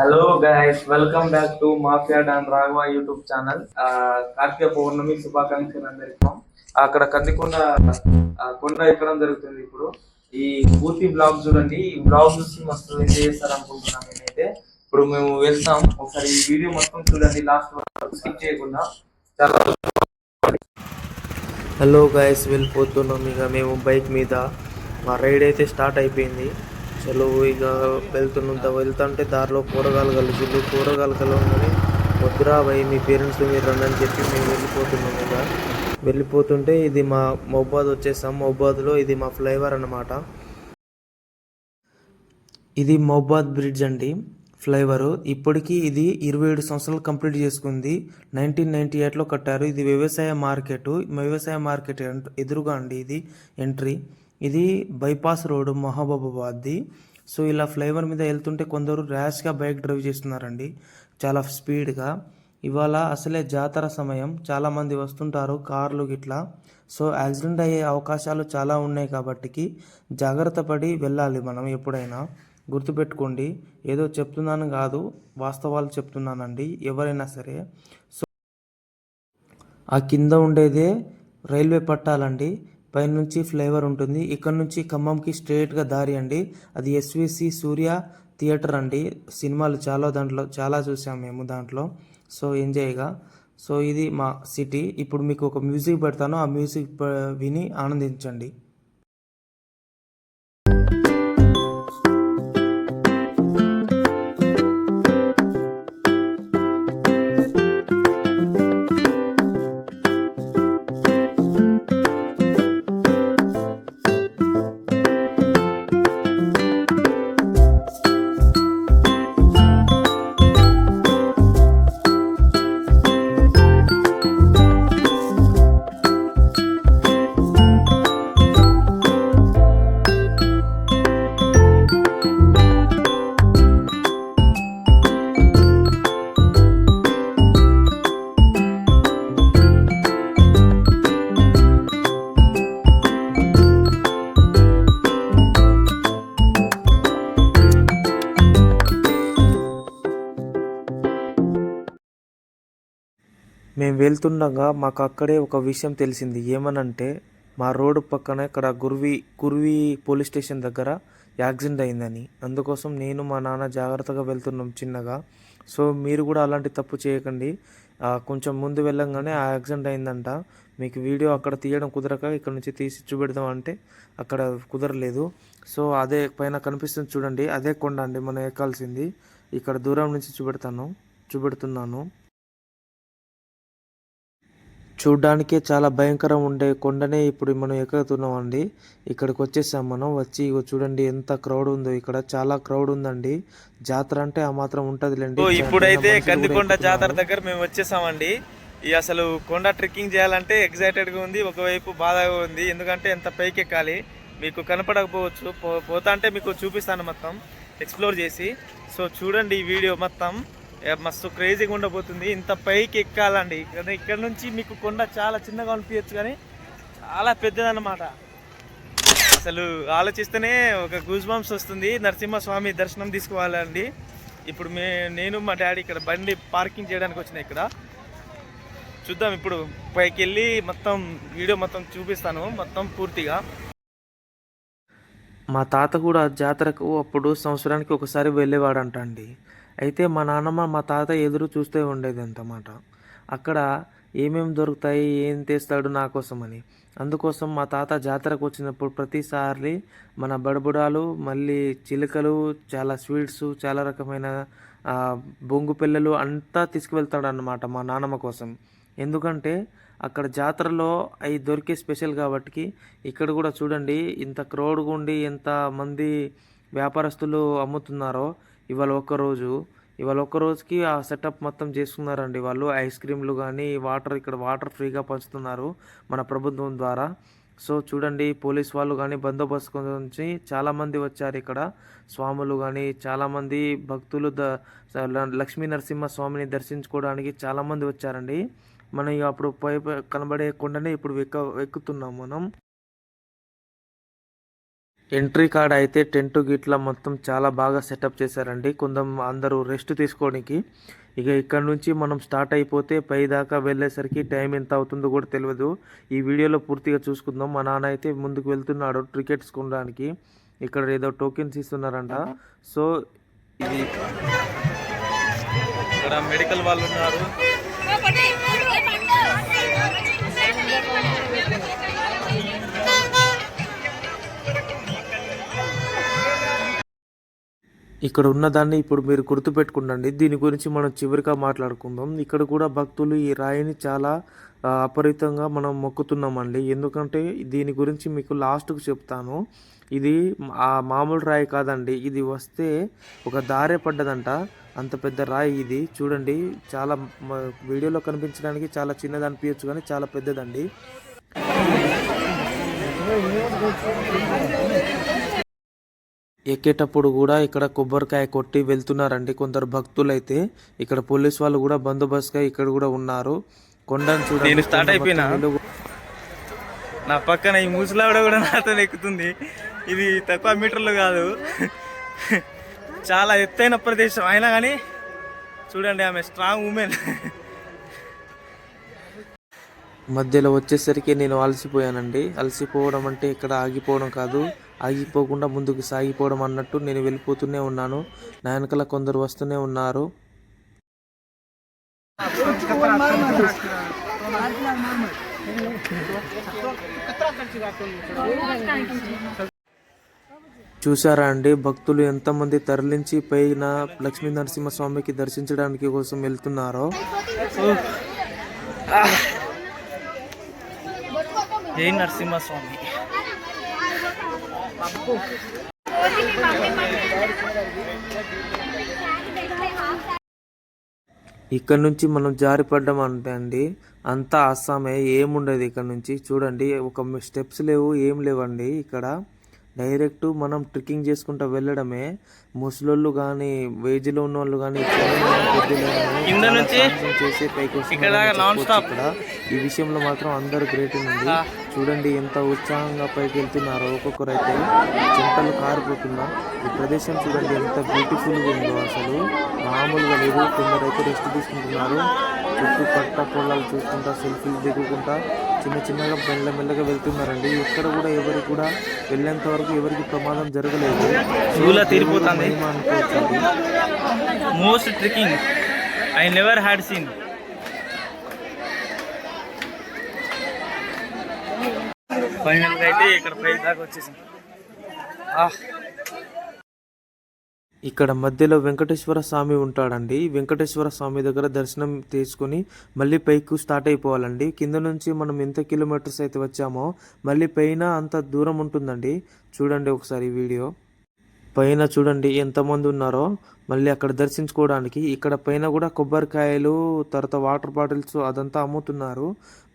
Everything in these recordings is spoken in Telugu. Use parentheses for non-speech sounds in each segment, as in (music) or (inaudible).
Hello guys welcome back to mafia don Raghava YouTube channel Karthika Pournami శుభాకాంక్షలు అందరికీ. Uh, అక్కడ కందికొండ ఆ, కొండ ఎక్కడం జరుగుతుంది ఇప్పుడు. ఈ పూర్తి బ్లాగ్ చూడండి. ఈ బ్లాగ్ చూసి మస్తు ఎంజాయ్ చేస్తారు అనుకుంటున్నాం నేనైతే. ఇప్పుడు మేము వెళ్తాం. ఒకసారి ఈ వీడియో మొత్తం చూడండి. లాస్ట్ వరకు స్కిప్ చేయకుండా. చాలా హలో గైస్ వెళ్ళిపోతున్నాం. ఇక మేము బైక్ మీద. మా రైడ్ అయితే స్టార్ట్ అయిపోయింది. చలో ఇక వెళ్తున్నంత వెళ్తుంటే దారిలో కూరగాయలు కలిసిండు కూరగాయలు కలవగానే వద్దురా భయ్ మీ పేరెంట్స్ మీరు రండి అని చెప్పి మేము వెళ్ళిపోతున్నాం ఇక వెళ్ళిపోతుంటే ఇది మా మహబాద్ వచ్చేసాం. మహబాద్లో ఇది మా ఫ్లైఓవర్ అన్నమాట. ఇది మహబాద్ బ్రిడ్జ్ అండి ఫ్లైఓవర్. ఇప్పటికీ ఇది ఇరవై ఏడు సంవత్సరాలు కంప్లీట్ చేసుకుంది. నైన్టీన్ నైన్టీ ఎయిట్లో కట్టారు. ఇది వ్యవసాయ మార్కెట్. వ్యవసాయ మార్కెట్ ఎదురుగా అండి ఇది ఎంట్రీ. ఇది బైపాస్ రోడ్ మహబూబాబాద్ది సో ఇలా ఫ్లైఓవర్ మీద వెళ్తుంటే కొందరు ర్యాష్గా బైక్ డ్రైవ్ చేస్తున్నారండి. చాలా స్పీడ్గా ఇవాళ అసలే జాతర సమయం. చాలామంది వస్తుంటారు కార్లు గిట్లా. సో యాక్సిడెంట్ అయ్యే అవకాశాలు చాలా ఉన్నాయి కాబట్టికి జాగ్రత్త పడి వెళ్ళాలి మనం ఎప్పుడైనా. గుర్తుపెట్టుకోండి. ఏదో చెప్తున్నాను కాదు వాస్తవాలు చెప్తున్నానండి. ఎవరైనా సరే. సో ఆ కింద ఉండేదే రైల్వే పట్టాలండి. పైనుంచి ఫ్లైఓవర్ ఉంటుంది. ఇక్కడ నుంచి ఖమ్మంకి స్ట్రేట్గా దారి అండి. అది ఎస్విసి సూర్య థియేటర్ అండి. సినిమాలు చాలా దాంట్లో చాలా చూసాం మేము దాంట్లో. సో ఎంజాయ్గా. సో ఇది మా సిటీ. ఇప్పుడు మీకు ఒక మ్యూజిక్ పెడతాను. ఆ మ్యూజిక్ విని ఆనందించండి. మేము వెళ్తుండగా మాకు అక్కడే ఒక విషయం తెలిసింది. ఏమనంటే మా రోడ్డు పక్కన ఇక్కడ గుర్వి కుర్వి పోలీస్ స్టేషన్ దగ్గర యాక్సిడెంట్ అయిందని. అందుకోసం నేను మా నాన్న జాగ్రత్తగా వెళ్తున్నాం చిన్నగా. సో మీరు కూడా అలాంటి తప్పు చేయకండి. కొంచెం ముందు వెళ్ళంగానే ఆ యాక్సిడెంట్ అయిందంట. మీకు వీడియో అక్కడ తీయడం కుదరక ఇక్కడ నుంచి తీసి చూపెడదాం అంటే అక్కడ కుదరలేదు. సో అదే పైన కనిపిస్తుంది చూడండి. అదే కొండ అండి మనం ఎక్కాల్సింది. ఇక్కడ దూరం నుంచి చూపెడతాను చూపెడుతున్నాను. చూడ్డానికే చాలా భయంకరం ఉండే కొండనే ఇప్పుడు మనం ఎక్కుతున్నాం అండి ఇక్కడికి వచ్చేసాం మనం వచ్చి ఇగో చూడండి ఎంత క్రౌడ్ ఉందో ఇక్కడ. చాలా క్రౌడ్ ఉందండి. జాతర అంటే ఆ మాత్రం ఉంటదిలేండి. ఇప్పుడైతే కందికొండ. జాతర దగ్గర మేము వచ్చేసామండి. ఈ అసలు కొండ ట్రెక్కింగ్ చేయాలంటే ఎగ్జైటెడ్గా ఉంది ఒకవైపు బాధగా ఉంది. ఎందుకంటే ఎంత పైకి ఎక్కాలి మీకు కనపడకపోవచ్చు. పో పోతా అంటే మీకు చూపిస్తాను మొత్తం. ఎక్స్ప్లోర్ చేసి. సో చూడండి ఈ వీడియో మొత్తం. మస్తు క్రేజీగా ఉండబోతుంది. ఇంత పైకి ఎక్కాలండి. కానీ ఇక్కడ నుంచి మీకు కొండ చాలా చిన్నగా అనిపించచ్చు కానీ చాలా పెద్దదన్నమాట. అసలు ఆలోచిస్తేనే ఒక గూజ్ బంప్స్ వస్తుంది. నరసింహస్వామి దర్శనం తీసుకోవాలండి. ఇప్పుడు మే నేను మా డాడీ ఇక్కడ బండి పార్కింగ్ చేయడానికి వచ్చిన ఇక్కడ. చూద్దాం ఇప్పుడు పైకి వెళ్ళి మొత్తం వీడియో మొత్తం చూపిస్తాను. మొత్తం పూర్తిగా. మా తాత కూడా జాతరకు అప్పుడు సంవత్సరానికి ఒకసారి వెళ్ళేవాడంట అండి అయితే మా నాన్నమ్మ మా తాత ఎదురు చూస్తూ ఉండేది అన్నమాట అక్కడ ఏమేమి దొరుకుతాయి ఏం తెస్తాడు నా అని అందుకోసం మా తాత జాతరకు వచ్చినప్పుడు ప్రతిసారి మన బడబుడాలు మళ్ళీ చిలుకలు చాలా స్వీట్స్ చాలా రకమైన బొంగు పిల్లలు అంతా తీసుకువెళ్తాడు అన్నమాట మా నాన్నమ్మ కోసం. ఎందుకంటే అక్కడ జాతరలో అవి దొరికే స్పెషల్ కాబట్టి ఇక్కడ కూడా చూడండి ఇంత క్రౌడ్గా ఉండి ఎంత మంది వ్యాపారస్తులు అమ్ముతున్నారో ఇవాళ ఒక్క రోజు ఇవాళ ఒక్క రోజుకి ఆ సెటప్ మొత్తం చేసుకున్నారండి వాళ్ళు. ఐస్ క్రీమ్లు కానీ వాటర్ ఇక్కడ వాటర్ ఫ్రీగా పంచుతున్నారు మన ప్రభుత్వం ద్వారా. సో చూడండి పోలీస్ వాళ్ళు కానీ బందోబస్తు నుంచి చాలామంది వచ్చారు ఇక్కడ. స్వాములు కానీ చాలామంది భక్తులు ద లక్ష్మీ నరసింహ స్వామిని దర్శించుకోవడానికి చాలామంది వచ్చారండి. మనం ఇక అప్పుడు పై పై- కనబడే కొండనే ఇప్పుడు ఎక్క ఎక్కుతున్నాం మనం. ఎంట్రీ కార్డ్ అయితే టెంట్ గిట్లా మొత్తం చాలా బాగా సెటప్ చేశారండి. కొంత అందరూ రెస్ట్ తీసుకోవడానికి ఇక ఇక్కడ నుంచి మనం స్టార్ట్ అయిపోతే పై దాకా వెళ్ళేసరికి టైం ఎంత అవుతుందో కూడా తెలియదు. ఈ వీడియోలో పూర్తిగా చూసుకుందాం. మా నాన్న అయితే ముందుకు వెళ్తున్నాడు టికెట్స్ కొనడానికి ఇక్కడ ఏదో టోకెన్స్ ఇస్తున్నారంట. సో ఇది ఇక్కడ మెడికల్ వాళ్ళు ఉన్నారు. ఇక్కడ ఉన్నదాన్ని ఇప్పుడు మీరు గుర్తుపెట్టుకుండండి. దీని గురించి మనం చివరిగా మాట్లాడుకుందాం. ఇక్కడ కూడా భక్తులు ఈ రాయిని చాలా అపరితంగా మనం మొక్కుతున్నామండి. ఎందుకంటే దీని గురించి మీకు లాస్ట్కు చెప్తాను. ఇది ఆ మామూలు రాయి కాదండి. ఇది వస్తే ఒక దారే పడ్డదంట. అంత పెద్ద రాయి ఇది. చూడండి చాలా వీడియోలో కనిపించడానికి చాలా చిన్నది అనిపించచ్చు కానీ చాలా పెద్దదండి. ఎక్కేటప్పుడు కూడా ఇక్కడ కొబ్బరికాయ కొట్టి వెళ్తున్నారండి కొందరు భక్తులు అయితే ఇక్కడ పోలీస్ వాళ్ళు కూడా బందోబస్తుగా ఇక్కడ కూడా ఉన్నారు. కొండను చూడండి. నేను కొండ అయిపోయినా? నా పక్కన ఈ ముసలావిడ కూడా నాతో ఎక్కుతుంది. ఇది తక్కువ మీటర్లు కాదు. చాలా ఎత్తైన ప్రదేశం. అయినా కానీ చూడండి ఆమె స్ట్రాంగ్ ఉమెన్ మధ్యలో వచ్చేసరికి నేను అలసిపోయానండి. అలసిపోవడం అంటే ఇక్కడ ఆగిపోవడం కాదు. ఆగిపోకుండా ముందుకు సాగిపోవడం అన్నట్టు నేను వెళ్ళిపోతూనే ఉన్నాను. నా వెనకల కొందరు వస్తూనే ఉన్నారు. చూసారా అండి? భక్తులు ఎంతమంది తరలించి పైన లక్ష్మీ నరసింహస్వామికి దర్శించడానికి కోసం వెళ్తున్నారో. జై నరసింహస్వామి ఇక్కడ నుంచి మనం జారిపడ్డం అంటే అండి అంతా అస్సామే ఏముండదు ఇక్కడ నుంచి. చూడండి ఒక స్టెప్స్ లేవు ఏం లేవండి ఇక్కడ. డైరెక్ట్ మనం ట్రెక్కింగ్ చేసుకుంటూ వెళ్ళడమే. ముసలోళ్ళు కానీ వేజ్లో ఉన్న వాళ్ళు కానీ చేసే పైకి ఇక్కడ ఈ విషయంలో మాత్రం అందరు గ్రేట్ ఉంది చూడండి ఎంత ఉత్సాహంగా పైకి వెళ్తున్నారో. ఒక్కొక్కరు అయితే చెంటలు కారిపోతున్నా. ఈ ప్రదేశం చూడండి ఎంత బ్యూటిఫుల్గా ఉందో అసలు. మామూలుగా లేదు. కొందరు అయితే రెస్ట్ తీసుకుంటున్నారు. చుట్టూ పట్ట పొలాలు చూసుకుంటా సెల్ఫీలు దిగుకుంటా చిన్న చిన్నగా మెల్ల మెల్లగా వెళ్తున్నారండి. ఎక్కడ కూడా ఎవరికి కూడా వెళ్ళేంత వరకు ఎవరికి ప్రమాదం జరగలేదు. చూలా తీరిపోతుంది. Most trekking I never had seen ఫైనల్గా అయితే ఇక్కడ ప్రైజ్ దాకా వచ్చేసాం ఆహ్. ఇక్కడ మధ్యలో వెంకటేశ్వర స్వామి ఉంటాడండి. వెంకటేశ్వర స్వామి దగ్గర దర్శనం తీసుకొని మళ్ళీ పైకి స్టార్ట్ అయిపోవాలండి. కింద నుంచి మనం ఎంత కిలోమీటర్స్ అయితే వచ్చామో మళ్ళీ పైన అంత దూరం ఉంటుందండి. చూడండి ఒకసారి వీడియో. పైన చూడండి ఎంతమంది ఉన్నారో. మళ్ళీ అక్కడ దర్శించుకోవడానికి ఇక్కడ పైన కూడా కొబ్బరికాయలు తర్వాత వాటర్ బాటిల్స్ అదంతా అమ్ముతున్నారు.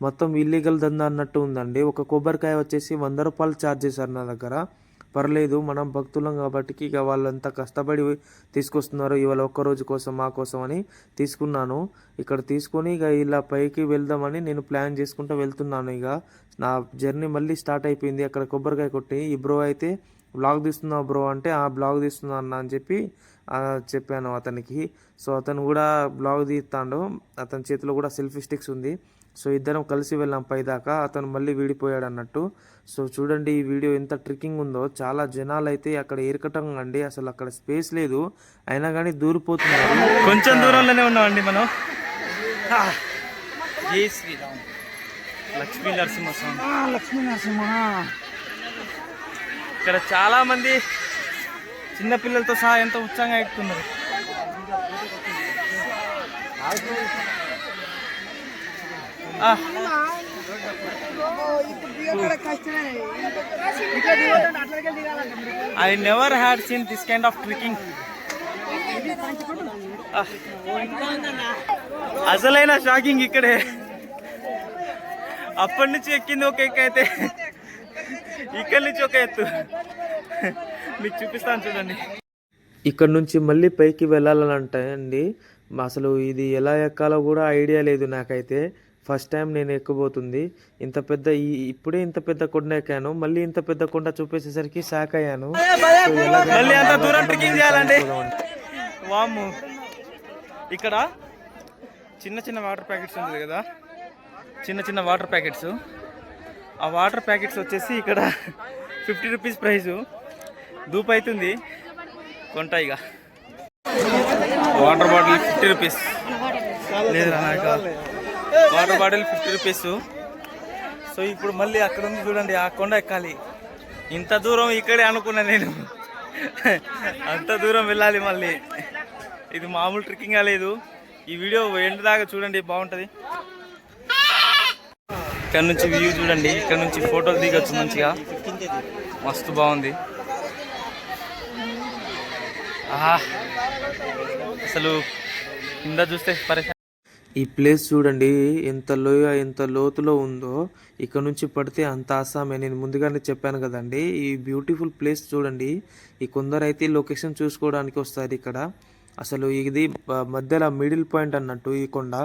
మొత్తం ఇల్లీగల్ దందా అన్నట్టు ఉందండి. ఒక కొబ్బరికాయ వచ్చేసి వంద రూపాయలు ఛార్జ్ చేశారు నా దగ్గర. పర్లేదు మనం భక్తులం కాబట్టి ఇక వాళ్ళు అంత కష్టపడి తీసుకొస్తున్నారు ఇవాళ ఒక్క రోజు కోసం మా కోసం అని తీసుకున్నాను. ఇక్కడ తీసుకొని ఇక ఇలా పైకి వెళ్దామని నేను ప్లాన్ చేసుకుంటూ వెళ్తున్నాను ఇక. నా జర్నీ మళ్ళీ స్టార్ట్ అయిపోయింది. అక్కడ కొబ్బరికాయ కొట్టి ఈ బ్రో అయితే బ్లాగ్ తీస్తున్నావు బ్రో అంటే ఆ బ్లాగ్ తీస్తున్నా అన్న అని చెప్పి చెప్పాను అతనికి. సో అతను కూడా బ్లాగ్ తీస్తాడు. అతని చేతిలో కూడా సెల్ఫీ స్టిక్స్ ఉంది. సో ఇద్దరం కలిసి వెళ్ళాం పైదాకా అతను మళ్ళీ విడిపోయాడు అన్నట్టు సో చూడండి ఈ వీడియో ఎంత ట్రిక్కింగ్ ఉందో. చాలా జనాలు అయితే అక్కడ ఏరకటం అండి అసలు అక్కడ స్పేస్ లేదు. అయినా కానీ దూరిపోతున్నారు. కొంచెం దూరంలోనే ఉన్నామండి మనం. ఆహ్. జై శ్రీరామ్. లక్ష్మీ నరసింహస్వామి లక్ష్మీ నరసింహ. ఇక్కడ చాలా మంది చిన్నపిల్లలతో సహా ఎంతో ఉత్సాహంగా ఎక్కుతున్నారు. I never had seen this kind of trekking అసలైన షాకింగ్ ఇక్కడే. అప్పటి నుంచి ఎక్కింది ఒక ఎక్క అయితే. ఇక్కడి నుంచి ఒక ఎత్తు. మీకు చూపిస్తాను చూడండి. ఇక్కడ నుంచి మళ్ళీ పైకి వెళ్ళాలని అండి అసలు ఇది ఎలా ఎక్కాలో కూడా ఐడియా లేదు నాకైతే. ఫస్ట్ టైం నేను ఎక్కబోతుంది. ఇంత పెద్ద ఈ ఇప్పుడే ఇంత పెద్ద కొండ ఎక్కాను. మళ్ళీ ఇంత పెద్ద కొండ చూపేసేసరికి షాక్ అయ్యాను. సో ఎలాగైనా మళ్ళీ అంత దూరం ఆనందంగా ట్రెక్కింగ్ చేయాలండి. చూద్దామండి. వాము ఇక్కడ చిన్న చిన్న వాటర్ ప్యాకెట్స్ ఉంది కదా. చిన్న చిన్న వాటర్ ప్యాకెట్స్. ఆ వాటర్ ప్యాకెట్స్ వచ్చేసి ఇక్కడ ఫిఫ్టీ రూపీస్ ప్రైజు దూపు అవుతుంది. కొంట ఇక. Water bottle fifty rupees. Water bottle fifty rupees. So ఇప్పుడు మళ్ళీ అక్కడ ఉంది చూడండి ఆ కొండ ఎక్కాలి. ఇంత దూరం ఇక్కడే అనుకున్నా నేను. అంత దూరం వెళ్ళాలి మళ్ళీ. ఇది మామూలు ట్రిక్కింగా లేదు. ఈ వీడియో ఎండ్ దాకా చూడండి బాగుంటుంది. ఇక్కడ నుంచి వ్యూ చూడండి ఇక్కడ నుంచి ఫోటోలు దిగొచ్చు మంచిగా. మస్తు బాగుంది. ఆహా అసలు కింద చూస్తే పరిచయం ఈ ప్లేస్ చూడండి ఎంత లోయ ఎంత లోతులో ఉందో ఇక్కడ నుంచి పడితే అంత ఆసామే. నేను ముందుగానే చెప్పాను కదండి ఈ బ్యూటిఫుల్ ప్లేస్ చూడండి. ఈ కొందరు అయితే లొకేషన్ చూసుకోవడానికి వస్తారు ఇక్కడ. అసలు ఇది మధ్యలో మిడిల్ పాయింట్ అన్నట్టు ఈ కొండ.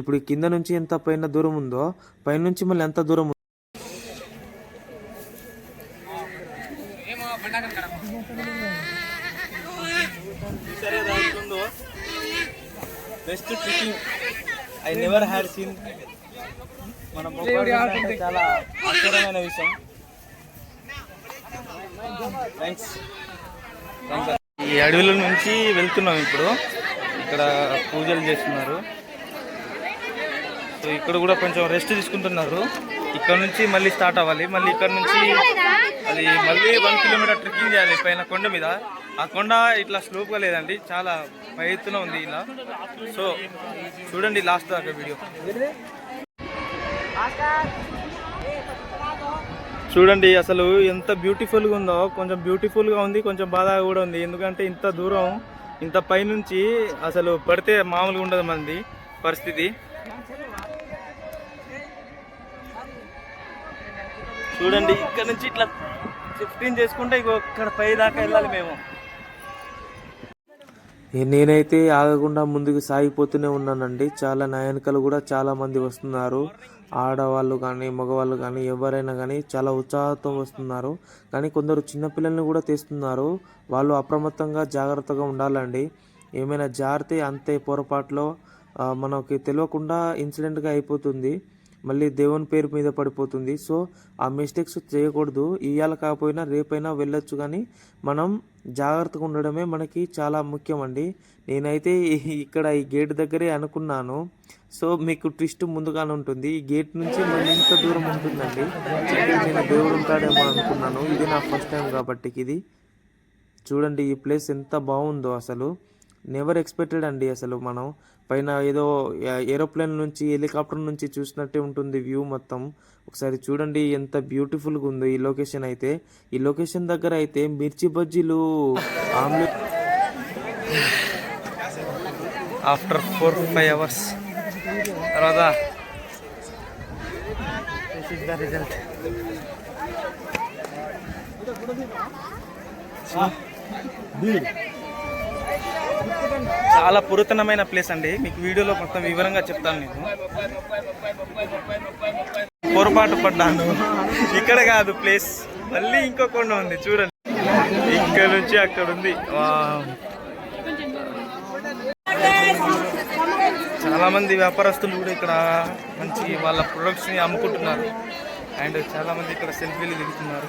ఇప్పుడు కింద నుంచి ఎంత పైన దూరం ఉందో పైన నుంచి మళ్ళీ ఎంత దూరం ఉందో. Best I never had seen మన చాలా ఆశ్చర్యమైన విషయం. థ్యాంక్స్ ఈ అడవిలో నుంచి వెళ్తున్నాం ఇప్పుడు. ఇక్కడ పూజలు చేస్తున్నారు. సో ఇక్కడ కూడా కొంచెం రెస్ట్ తీసుకుంటున్నారు. ఇక్కడ నుంచి మళ్ళీ స్టార్ట్ అవ్వాలి. మళ్ళీ ఇక్కడ నుంచి అది మళ్ళీ వన్ కిలోమీటర్ ట్రెక్కింగ్ చేయాలి పైన కొండ మీద. ఆ కొండ ఇట్లా స్లోప్గా లేదండి చాలా పై ఎత్తున ఉంది ఇలా. సో చూడండి లాస్ట్ దాకా వీడియో చూడండి అసలు ఎంత బ్యూటిఫుల్గా ఉందో కొంచెం బ్యూటిఫుల్గా ఉంది కొంచెం బాధగా కూడా ఉంది. ఎందుకంటే ఇంత దూరం ఇంత పైనుంచి అసలు పడితే మామూలుగా ఉండదు మంది పరిస్థితి. చూడండి ఇక్కడ నుంచి ఇట్లా ఫిఫ్టీన్ చేసుకుంటే ఇగో ఇక్కడ పై దాకా వెళ్ళాలి మేము. నేనైతే ఆగకుండా ముందుకు సాగిపోతూనే ఉన్నానండి. చాలా నా కూడా చాలామంది వస్తున్నారు. ఆడవాళ్ళు కానీ మగవాళ్ళు కానీ ఎవరైనా కానీ చాలా ఉత్సాహంతో వస్తున్నారు. కానీ కొందరు చిన్నపిల్లల్ని కూడా తీస్తున్నారు. వాళ్ళు అప్రమత్తంగా జాగ్రత్తగా ఉండాలండి. ఏమైనా జారితే అంతే పొరపాటులో మనకి తెలియకుండా ఇన్సిడెంట్గా అయిపోతుంది. మళ్ళీ దేవుని పేరు మీద పడిపోతుంది. సో ఆ మిస్టేక్స్ చేయకూడదు. ఇవాళ కాకపోయినా రేపైనా వెళ్ళొచ్చు కానీ మనం జాగ్రత్తగా ఉండడమే మనకి చాలా ముఖ్యం అండి నేనైతే (laughs) ఇక్కడ ఈ గేట్ దగ్గరే అనుకున్నాను. సో మీకు ట్విస్ట్ ముందుగానే ఉంటుంది. ఈ గేట్ నుంచి మళ్ళీ ఇంత దూరం ఉంటుందండి. నేను దేవుడు ఉంటాడేమో అనుకున్నాను. ఇది నా ఫస్ట్ టైం కాబట్టి ఇది. చూడండి ఈ ప్లేస్ ఎంత బాగుందో అసలు. నెవర్ ఎక్స్పెక్టెడ్ అండి అసలు మనం. పైన ఏదో ఏరోప్లేన్ నుంచి హెలికాప్టర్ నుంచి చూసినట్టే ఉంటుంది వ్యూ మొత్తం. ఒకసారి చూడండి ఎంత బ్యూటిఫుల్గా ఉందో ఈ లొకేషన్ అయితే. ఈ లొకేషన్ దగ్గర అయితే మిర్చి బజ్జీలు omelette. After four five hours తర్వాత రిజల్ట్ చాలా పురాతనమైన ప్లేస్ అండి. మీకు వీడియోలో మొత్తం వివరంగా చెప్తాను నేను. పొరపాటు పడ్డాను. ఇక్కడ కాదు ప్లేస్. మళ్ళీ ఇంకో కొండ ఉంది చూడండి. ఇక్కడ నుంచి అక్కడ ఉంది. వావ్. చాలా మంది వ్యాపారస్తులు కూడా ఇక్కడ మంచి వాళ్ళ ప్రొడక్ట్స్ని అమ్ముకుంటున్నారు. అండ్ చాలా మంది ఇక్కడ సెల్ఫీలు దిగుతున్నారు.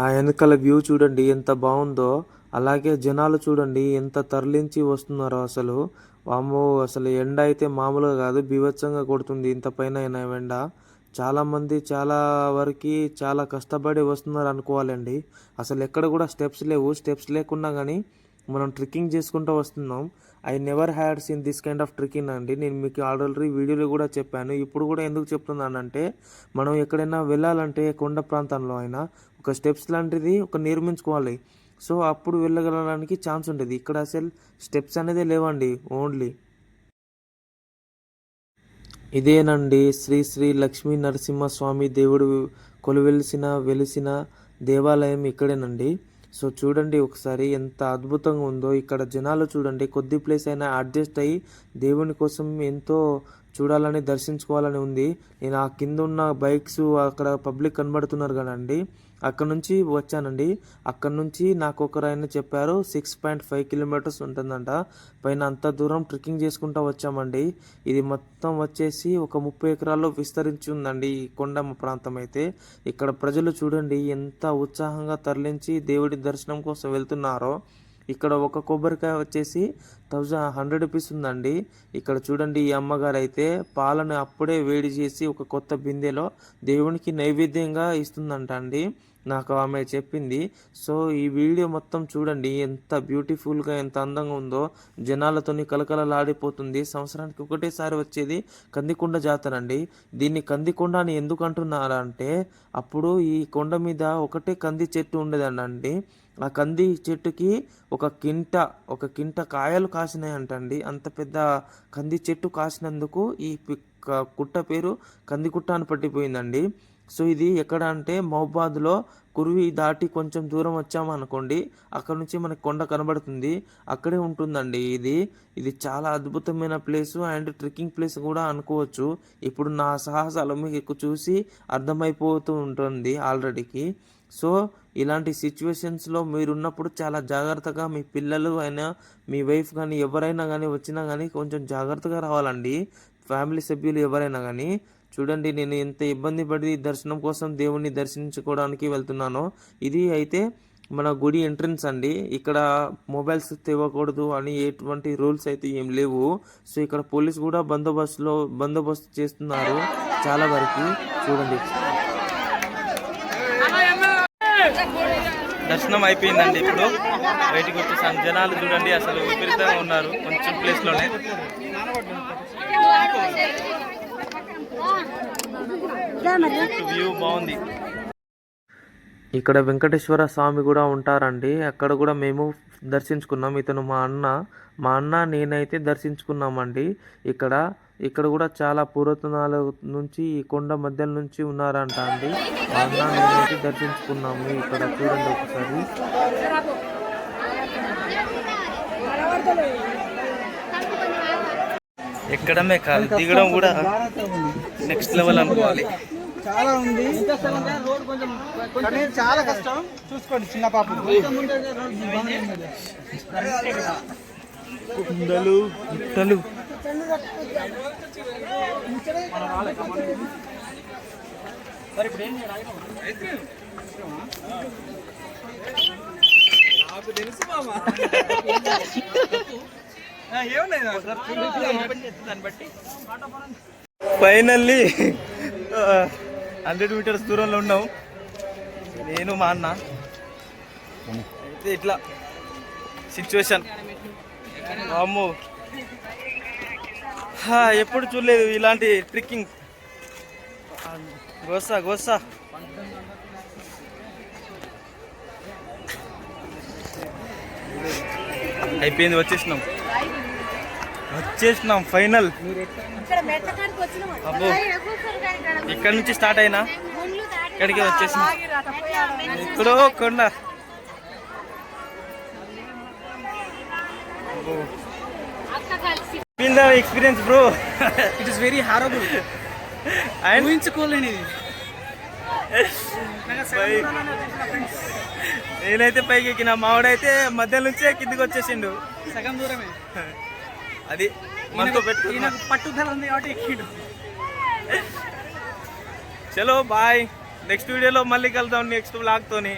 నా వెనకాల వ్యూ చూడండి ఎంత బాగుందో అలాగే జనాలు చూడండి ఎంత తరలించి వస్తున్నారో అసలు. వామ్మో అసలు ఎండ అయితే మామూలుగా కాదు బీభత్సంగా కొడుతుంది ఇంత పైన అయినా ఎండ చాలామంది చాలా వరకు చాలా కష్టపడి వస్తున్నారు అనుకోవాలండి. అసలు ఎక్కడ కూడా స్టెప్స్ లేవు స్టెప్స్ లేకున్నా కానీ మనం ట్రెక్కింగ్ చేసుకుంటూ వస్తున్నాం. I never had seen this kind of trekking అండి నేను మీకు ఆల్రెడీ వీడియోలో కూడా చెప్పాను. ఇప్పుడు కూడా ఎందుకు చెప్తున్నానంటే మనం ఎక్కడైనా వెళ్ళాలంటే కొండ ప్రాంతంలో అయినా ఒక స్టెప్స్ లాంటిది ఒక నిర్మించుకోవాలి. సో అప్పుడు వెళ్ళగలడానికి ఛాన్స్ ఉంటుంది ఇక్కడ అసలు స్టెప్స్ అనేది లేవండి ఓన్లీ ఇదేనండి శ్రీ శ్రీ లక్ష్మీ నరసింహస్వామి దేవుడు కొలువెలిసిన వెలిసిన దేవాలయం ఇక్కడేనండి. సో చూడండి ఒకసారి ఎంత అద్భుతంగా ఉందో. ఇక్కడ జనాలు చూడండి కొద్ది ప్లేస్ అయినా అడ్జస్ట్ అయ్యి దేవుని కోసం ఎంతో చూడాలని దర్శించుకోవాలని ఉంది. నేను ఆ కింద ఉన్న బైక్స్ అక్కడ పబ్లిక్ కనబడుతున్నారు కదండి. అక్కడ నుంచి వచ్చానండి. అక్కడ నుంచి నాకు ఒకరు ఆయన చెప్పారు సిక్స్ పాయింట్ ఫైవ్ కిలోమీటర్స్ ఉంటుందంట. పైన అంత దూరం ట్రెక్కింగ్ చేసుకుంటూ వచ్చామండి. ఇది మొత్తం వచ్చేసి ఒక ముప్పై ఎకరాల్లో విస్తరించి ఉందండి ఈ కొండ ప్రాంతం అయితే. ఇక్కడ ప్రజలు చూడండి ఎంత ఉత్సాహంగా తరలించి దేవుడి దర్శనం కోసం వెళ్తున్నారో. ఇక్కడ ఒక కొబ్బరికాయ వచ్చేసి థౌజండ్ హండ్రెడ్ రూపీస్ ఉందండి. ఇక్కడ చూడండి ఈ అమ్మగారు అయితే పాలను అప్పుడే వేడి చేసి ఒక కొత్త బిందెలో దేవునికి నైవేద్యంగా ఇస్తుందంట అండి నాకు ఆమె చెప్పింది. సో ఈ వీడియో మొత్తం చూడండి. ఎంత బ్యూటిఫుల్గా ఎంత అందంగా ఉందో. జనాలతోని కలకలలాడిపోతుంది. సంవత్సరానికి ఒకటేసారి వచ్చేది కందికొండ జాతర అండి. దీన్ని కందికొండ అని ఎందుకు అంటున్నారంటే అప్పుడు ఈ కొండ మీద ఒకటే కంది చెట్టు ఉండేదండి. ఆ కంది చెట్టుకి ఒక కింట ఒక కింట కాయలు కాసినాయంటండి. అంత పెద్ద కంది చెట్టు కాసినందుకు ఈ కుట్ట పేరు కందికుట్ట అని పట్టిపోయిందండి. సో ఇది ఎక్కడ అంటే మహబాద్లో కురువి దాటి కొంచెం దూరం వచ్చామనుకోండి అక్కడ నుంచి మనకి కొండ కనబడుతుంది. అక్కడే ఉంటుందండి ఇది. ఇది చాలా అద్భుతమైన ప్లేస్ అండ్ ట్రెక్కింగ్ ప్లేస్ కూడా అనుకోవచ్చు. ఇప్పుడు నా సాహసాలు మీకు చూసి అర్థమైపోతూ ఉంటుంది ఆల్రెడీకి. సో ఇలాంటి సిచ్యువేషన్స్లో మీరున్నప్పుడు చాలా జాగ్రత్తగా మీ పిల్లలు అయినా మీ వైఫ్ కానీ ఎవరైనా కానీ వచ్చినా కానీ కొంచెం జాగ్రత్తగా రావాలండి. ఫ్యామిలీ సభ్యులు ఎవరైనా కానీ చూడండి నేను ఎంత ఇబ్బంది పడి దర్శనం కోసం దేవుణ్ణి దర్శించుకోవడానికి వెళ్తున్నానో. ఇది అయితే మన గుడి ఎంట్రన్స్ అండి. ఇక్కడ మొబైల్స్ తెవ్వకూడదు అని ఎటువంటి రూల్స్ అయితే ఏం లేవు. సో ఇక్కడ పోలీస్ కూడా బందోబస్తులో బందోబస్తు చేస్తున్నారు చాలా వరకు. చూడండి. దర్శనం అయిపోయిందండి ఇప్పుడు. బయటకు వచ్చేసాం జనాలు చూడండి అసలు విపరీతంగా ఉన్నారు. కొంచెం ప్లేస్లోనే వ్యూ బాగుంది. ఇక్కడ వెంకటేశ్వర స్వామి కూడా ఉంటారండి. అక్కడ కూడా మేము దర్శించుకున్నాం. ఇతను మా అన్న. మా అన్న నేనైతే దర్శించుకున్నామండి. ఇక్కడ ఇక్కడ కూడా చాలా పురాతనాల నుంచి ఈ కొండ మధ్యలో నుంచి ఉన్నారంట అండి. మా అన్న నేనైతే దర్శించుకున్నాము ఇక్కడ చూడండి ఒకసారి. ఎక్కడమే కాదు దిగడం కూడా నెక్స్ట్ లెవెల్ అనుకోవాలి. చాలా ఉంది. కానీ చాలా కష్టం. చూసుకోండి చిన్న పాప. కుండలు గుట్టలు. ఫైనల్లీ హండ్రెడ్ మీటర్స్ దూరంలో ఉన్నాం. నేను మా అన్న. అయితే ఇట్లా సిచ్యువేషన్. అమ్మో ఎప్పుడు చూడలేదు ఇలాంటి ట్రిక్కింగ్. గోసా గోసా. అయిపోయింది వచ్చేసినాం. వచ్చేసినాం ఫైనల్. అబ్బో. ఇక్కడ నుంచి స్టార్ట్ అయినా? ఇక్కడికి వచ్చేసినాం. ఇక్కడో కొండ. Experience bro it is very horrible and ఊహించుకోలేని నేనైతే పైకి ఎక్కిన మావాడైతే మధ్య నుంచే కిందికి వచ్చేసిండు. సగం దూరమే. అది మనతో పట్టుదల ఉంది కాబట్టి ఎక్కిండు. చలో బాయ్. నెక్స్ట్ వీడియోలో మళ్ళీ కలుద్దాం నెక్స్ట్ బ్లాగ్తోని